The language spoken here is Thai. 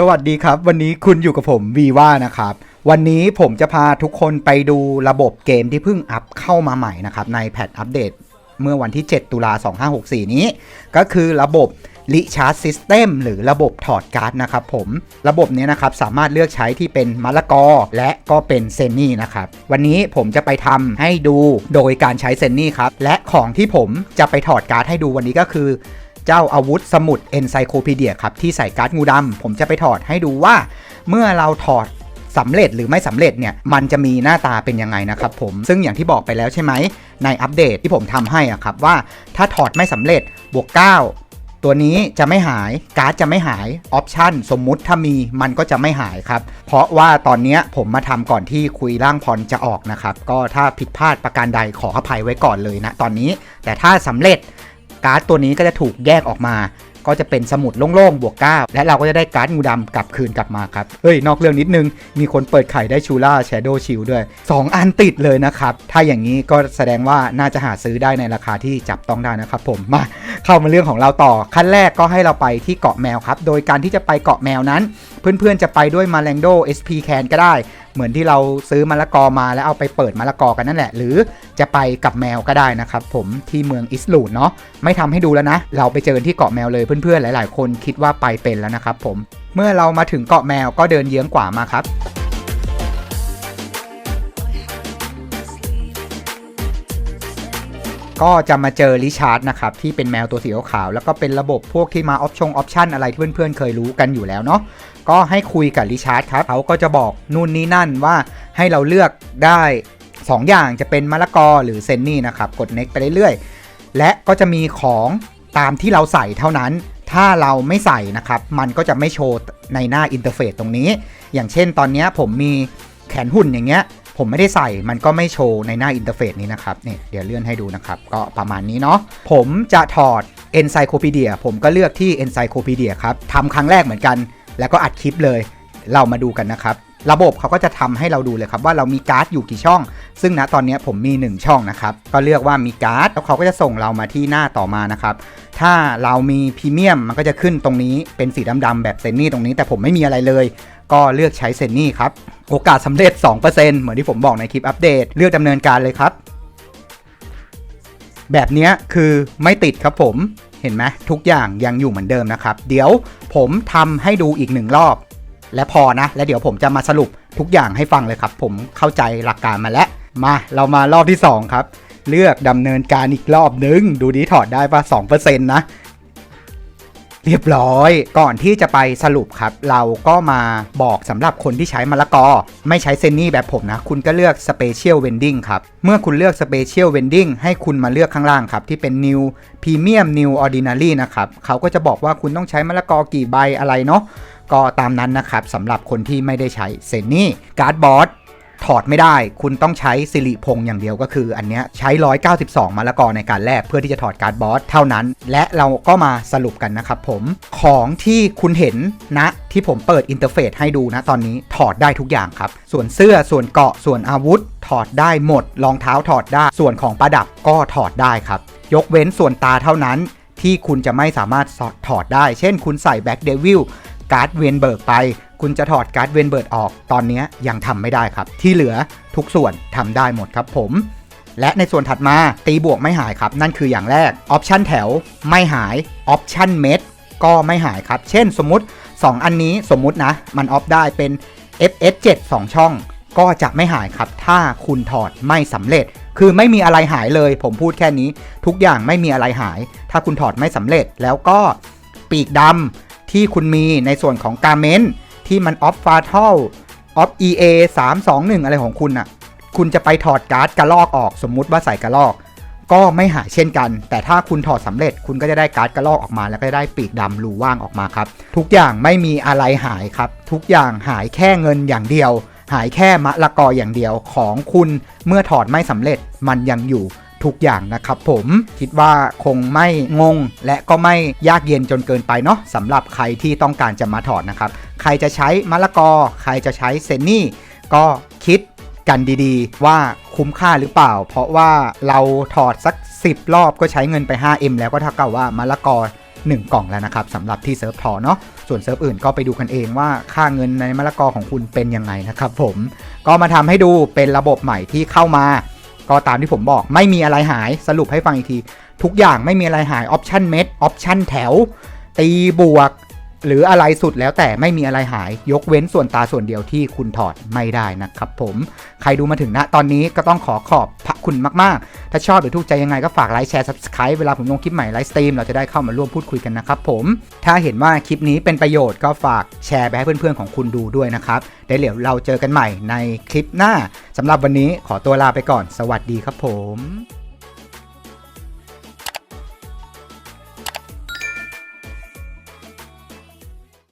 สวัสดีครับ วันนี้คุณอยู่กับผมวีว่านะครับ วันนี้ผมจะพาทุกคนไปดูระบบเกมที่เพิ่งอัพเข้ามาใหม่นะครับ ในแพทอัปเดตเมื่อวันที่ 7 ตุลา 2564 นี้ ก็คือระบบ Recharge System หรือระบบถอดการ์ดนะครับผมระบบนี้นะครับสามารถเลือกใช้ที่เป็นมะละกอ และก็เป็นเซนนี่นะครับวันนี้ผมจะไปทำให้ดูโดยการใช้เซนนี่ครับและของที่ผมจะไปถอดการ์ดให้ดูวันนี้ก็คือ เจ้าอาวุธสมุด Encyclopedia ครับที่ใส่การ์ดงูดำผมจะไปถอดให้ดูว่า เมื่อเราถอดสำเร็จหรือไม่สำเร็จเนี่ยมันจะมีหน้าตาเป็นยังไงนะครับผมซึ่งอย่างที่บอกไปแล้วใช่ไหมในอัปเดตที่ผมทำให้อะครับว่าถ้าถอดไม่สำเร็จบวก 9ตัวนี้จะไม่หายการ์ดจะไม่หายออปชันสมมุติถ้ามีมันก็จะไม่หายครับ เพราะว่าตอนนี้ผมมาทำก่อนที่คุยร่างพรจะออกนะครับ ก็ถ้าผิดพลาดประการใดขออภัยไว้ก่อนเลยนะตอนนี้ แต่ถ้าสำเร็จ การ์ดตัวนี้ก็จะถูกแยกออกมา ก็จะเป็นสมุดโล่งๆ บวก 9 และเราก็จะได้การ์ดงูดำกลับคืนกลับมาครับ เฮ้ย นอกเรื่องนิดนึง มีคนเปิดไข่ได้ชูล่าแชโดว์ชิลด้วย 2 อันติดเลยนะครับ ถ้าอย่างนี้ก็แสดงว่าน่าจะหาซื้อได้ในราคาที่จับต้องได้นะครับผม มาเข้ามาเรื่องของเราต่อ ขั้นแรกก็ให้เราไปที่เกาะแมวครับ โดยการที่จะไปเกาะแมวนั้น เพื่อนๆจะไปด้วยมาแรงโด SP แคนก็ได้ เหมือนที่เราซื้อมะละกอมาแล้วเอาไปเปิดมะละกอกันนั่นแหละ หรือจะไปกับแมวก็ได้นะครับผมที่เมืองอิสลูดเนาะไม่ทำให้ดูแล้วนะ เราไปเจอที่เกาะแมวเลยเพื่อนๆหลาย ๆ คนคิดว่าไปเป็นแล้วนะครับผมเมื่อเรามาถึงเกาะแมวก็เดินเยื้องกว่ามาครับ ก็จะมาเจอริชาร์ดนะครับที่เป็นแมวตัวสีขาว แล้วก็เป็นระบบพวกที่มาออปชงออปชันอะไรที่เพื่อนๆเคยรู้กันอยู่แล้วเนาะก็ให้คุยกับริชาร์ดครับเขาก็จะบอกนู่นนี่นั่นว่าให้เราเลือกได้ 2 อย่างจะเป็นมะละกอหรือเซนนี่นะครับกด next ไปเรื่อยๆ และก็จะมีของตามที่เราใส่เท่านั้น ถ้าเราไม่ใส่นะครับ มันก็จะไม่โชว์ในหน้าอินเทอร์เฟซตรงนี้ อย่างเช่นตอนนี้ผมมีแขนหุ่นอย่างเงี้ย ผมไม่ได้ใส่มันก็ไม่โชว์ในหน้าอินเทอร์เฟซนี้นะครับเนี่ยเดี๋ยวเลื่อนให้ดูนะครับ ก็ประมาณนี้เนาะผมจะถอด Encyclopedia ผมก็เลือกที่ Encyclopedia ครับทำครั้งแรกเหมือนกัน แล้วก็อัดคลิปเลย เรามาดูกันนะครับ ระบบเขาก็จะทำให้เราดูเลยครับว่าเรามีการ์ดอยู่กี่ช่อง ซึ่งณตอนนี้ผมมี 1 ช่องนะครับ ก็เลือกว่ามีการ์ดแล้วเขาก็จะส่งเรามาที่หน้าต่อมานะครับ ถ้าเรามีพรีเมียมมันก็จะขึ้นตรงนี้เป็นสีดำๆแบบเซนนี่ตรงนี้ แต่ผมไม่มีอะไรเลย ก็เลือกใช้เซนนี่ครับ โอกาสสำเร็จ 2%เหมือนที่ผมบอกในคลิปอัปเดต เลือกดำเนินการเลยครับ แบบนี้คือไม่ติดครับผมเห็นไหมทุกอย่างยังอยู่เหมือนเดิมนะครับ เดี๋ยวผมทำให้ดูอีกหนึ่งรอบ และพอนะ และเดี๋ยวผมจะมาสรุปทุกอย่างให้ฟังเลยครับ ผมเข้าใจหลักการมาแล้ว มาเรามารอบที่ 2 ครับ เลือกดำเนินการอีกรอบนึง ดูดีถอดได้ป่ะ2%นะ เรียบร้อย ก่อนที่จะไปสรุปครับ เราก็มาบอกสำหรับคนที่ใช้มะละกอ ไม่ใช้เซนนี่แบบผมนะ คุณก็เลือก Special Vending ครับ เมื่อคุณเลือก Special Vending ให้คุณมาเลือกข้างล่างครับ ที่เป็น New Premium New Ordinary นะครับเขาก็จะบอกว่าคุณต้องใช้มะละกอกี่ใบอะไรเนาะก็ตามนั้นนะครับสำหรับคนที่ไม่ได้ใช้เซนนี่การ์ดบอส ถอดไม่ได้ คุณต้องใช้สิริพงอย่างเดียวก็คืออันเนี้ยใช้ 192มะละกอในการแลกเพื่อที่จะถอดการ์ดบอสเท่านั้น และเราก็มาสรุปกันนะครับผมของที่คุณเห็นนะที่ผมเปิดอินเทอร์เฟซให้ดูนะตอนนี้ถอดได้ทุกอย่างครับ ส่วนเสื้อส่วนเกาะส่วนอาวุธ ถอดได้หมดรองเท้าถอดได้ ส่วนของประดับก็ถอดได้ครับ ยกเว้นส่วนตาเท่านั้นที่คุณจะไม่สามารถถอดได้ เช่น คุณใส่แบ็กเดวิล การ์ดเวนเบิร์กไป คุณจะถอดการ์ดเวนเบิร์กออก ตอนนี้ยังทำไม่ได้ครับ ที่เหลือทุกส่วนทำได้หมดครับผมและในส่วนถัดมาตีบวกไม่หายครับ นั่นคืออย่างแรกออปชันแถวไม่หายออปชันเม็ดก็ไม่หายครับ เช่นสมมุติ 2 อันนี้สมมุตินะ มันออฟได้เป็น FS7 2 ช่อง ก็จะไม่หายครับ ถ้าคุณถอดไม่สำเร็จ คือไม่มีอะไรหายเลย ผมพูดแค่นี้ ทุกอย่างไม่มีอะไรหาย ถ้าคุณถอดไม่สำเร็จแล้วก็ปีกดำ ที่คุณมีในส่วนของการเมนที่มันออฟฟาเทลออฟ EA 321องหนึ่งอะไรของคุณอะ่ะ คุณจะไปถอดการ์ดกระลอกออกสมมุติว่าใส่กระลอก ก็ไม่หายเช่นกัน แต่ถ้าคุณถอดสำเร็จคุณก็จะได้การ์ดกระลอกออกมา แล้วก็ได้ปีกดำรูว่างออกมาครับ ทุกอย่างไม่มีอะไรหายครับ ทุกอย่างหายแค่เงินอย่างเดียว หายแค่มะละกออย่างเดียวของคุณเมื่อถอดไม่สำเร็จมันยังอยู่ ทุกอย่างนะครับผมคิดว่าคงไม่งง และก็ไม่ยากเย็นจนเกินไปเนาะสำหรับใครที่ต้องการจะมาถอดนะครับ ใครจะใช้มะละกอ ใครจะใช้เซนนี่ ก็คิดกันดีๆ ว่าคุ้มค่าหรือเปล่า เพราะว่าเราถอดสัก 10 รอบก็ใช้เงินไป 5M แล้วก็เท่ากับว่ามะละกอ1 กล่องแล้วนะครับสำหรับที่เซิร์ฟทอเนาะส่วนเซิร์ฟอื่นก็ไปดูกันเองว่าค่าเงินในมะละกอของคุณเป็นยังไงนะครับผมก็มาทำให้ดูเป็นระบบใหม่ที่เข้ามา ก็ตามที่ผมบอกไม่มีอะไรหายสรุปให้ฟังอีกที ทุกอย่างไม่มีอะไรหายออปชันเม็ดออปชันแถว ตีบวก หรืออะไรสุดแล้วแต่ไม่มีอะไรหายยกเว้นส่วนตาส่วนเดียวที่คุณถอดไม่ได้นะครับผมใครดูมาถึงณตอนนี้ก็ต้องขอขอบพระคุณมากๆ ถ้าชอบหรือถูกใจยังไงก็ฝากไลค์แชร์ subscribe เวลาผมลงคลิปใหม่ไลฟ์สตรีมเราจะได้เข้ามาร่วมพูดคุยกันนะครับผม ถ้าเห็นว่าคลิปนี้เป็นประโยชน์ก็ฝากแชร์ไปให้เพื่อนๆของคุณดูด้วยนะครับเดี๋ยวเดี๋ยวเราเจอกันใหม่ในคลิปหน้าสำหรับวันนี้ขอตัวลาไปก่อน สวัสดีครับผม